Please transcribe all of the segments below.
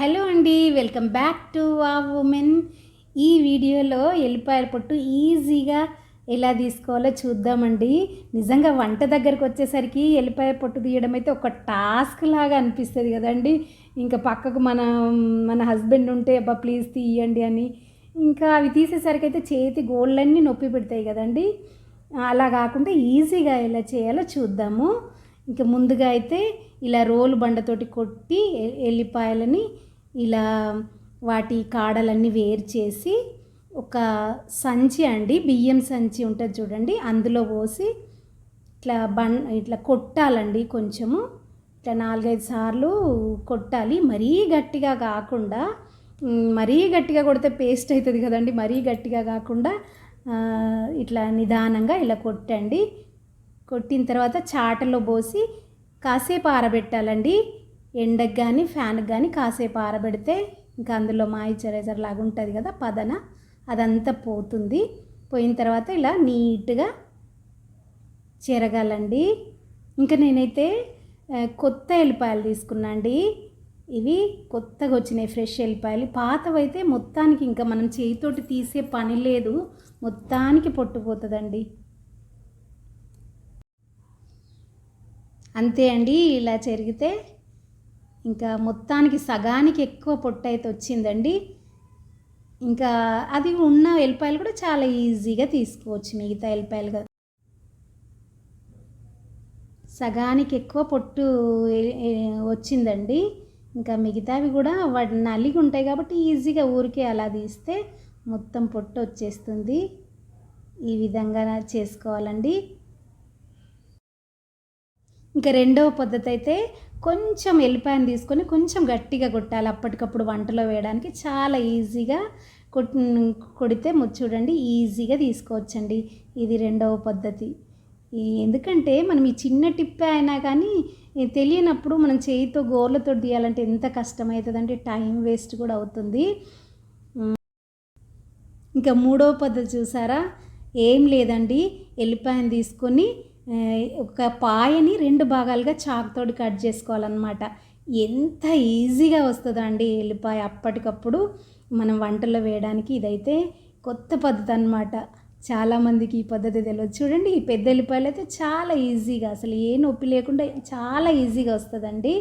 Hello అండి welcome back to a women. ఈ వీడియోలో ఎల్లిపాయల పొట్టు ఈజీగా ఎలా తీసుకోవాలో చూద్దామండి. నిజంగా వంట దగ్గరకు వచ్చేసరికి ఎల్లిపాయ పొట్టు తీయడం అయితే ఒక టాస్క్ లాగా అనిపిస్తుంది కదండి. ఇంకా పక్కకు మన మన హస్బెండ్ ఉంటే అబ్బా ప్లీజ్ తీయండి అని. ఇంకా అవి తీసేసరికి అయితే చేతి గోళ్ళన్నీ నొప్పి పెడతాయి కదండి. అలా కాకుండా ఈజీగా ఎలా చేయాలో చూద్దాము. ఇంకా ముందుగా అయితే ఇలా రోలు బండతోటి కొట్టి ఎల్లిపాయలని ఇలా వాటి కాడలన్నీ వేరు చేసి ఒక సంచి అండి బియ్యం సంచి ఉంటుంది చూడండి. అందులో పోసి ఇట్లా బం ఇట్లా కొట్టాలండి కొంచెము. ఇట్లా నాలుగైదు సార్లు కొట్టాలి. మరీ గట్టిగా కాకుండా మరీ గట్టిగా కొడితే పేస్ట్ అవుతుంది కదండి. మరీ గట్టిగా కాకుండా ఇట్లా నిదానంగా ఇలా కొట్టండి. కొట్టిన తర్వాత చాటలో పోసి కాసేపు ఆరబెట్టాలండి. ఎండకు కానీ ఫ్యాన్కి కానీ కాసేపు ఆరబెడితే ఇంకా అందులో మాయిశ్చరైజర్ లాగా ఉంటుంది కదా పదన అదంతా పోతుంది. పోయిన తర్వాత ఇలా నీట్గా చెరగాలండి. ఇంకా నేనైతే కొత్త ఎల్లిపాయలు తీసుకున్నా అండి. ఇవి కొత్తగా వచ్చినాయి ఫ్రెష్ ఎల్లిపాయలు. పాతవైతే మొత్తానికి ఇంకా మనం చేతితోటి తీసే పని లేదు. మొత్తానికి పొట్టుపోతుందండి అంతే అండి ఇలా చెరిగితే ఇంకా మొత్తానికి సగానికి ఎక్కువ పొట్టు అయితే వచ్చిందండి. ఇంకా అది ఉన్న ఎల్లిపాయలు కూడా చాలా ఈజీగా తీసుకోవచ్చు మిగతా ఎల్లిపాయలు కదా సగానికి ఎక్కువ పొట్టు వచ్చిందండి. ఇంకా మిగతావి కూడా వాటి నలిగి ఉంటాయి కాబట్టి ఈజీగా ఊరికే అలా తీస్తే మొత్తం పొట్టు వచ్చేస్తుంది. ఈ విధంగా చేసుకోవాలండి. ఇంకా రెండవ పద్ధతి అయితే కొంచెం ఎల్లిపాయను తీసుకొని కొంచెం గట్టిగా కొట్టాలి. అప్పటికప్పుడు వంటలో వేయడానికి చాలా ఈజీగా కొట్ కొడితే చూడండి ఈజీగా తీసుకోవచ్చండి. ఇది రెండవ పద్ధతి. ఎందుకంటే మనం ఈ చిన్న టిప్పే అయినా కానీ తెలియనప్పుడు మనం చేయితో గోర్లతో తీయాలంటే ఎంత కష్టమవుతుందంటే టైం వేస్ట్ కూడా అవుతుంది. ఇంకా మూడవ పద్ధతి చూసారా? ఏం లేదండి. ఎల్లిపాయను తీసుకొని ఒక పాయని రెండు భాగాలుగా చాకుతోటి కట్ చేసుకోవాలన్నమాట. ఎంత ఈజీగా వస్తుందో అండి ఎల్లిపాయ. అప్పటికప్పుడు మనం వంటల్లో వేయడానికి ఇదైతే కొత్త పద్ధతి అనమాట చాలామందికి ఈ పద్ధతి తెలియదు చూడండి ఈ పెద్ద ఎల్లిపాయలు అయితే చాలా ఈజీగా అసలు ఏ నొప్పి లేకుండా చాలా ఈజీగా వస్తుందండి.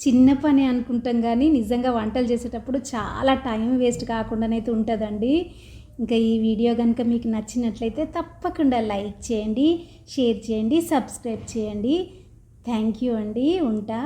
చిన్న పని అనుకుంటాం కానీ నిజంగా వంటలు చేసేటప్పుడు చాలా టైం వేస్ట్ కాకుండానైతే ఉంటుందండి. ఇంకా ఈ వీడియో కనుక మీకు నచ్చినట్లయితే తప్పకుండా లైక్ చేయండి షేర్ చేయండి సబ్స్క్రైబ్ చేయండి. థ్యాంక్ యూ అండి. ఉంటా.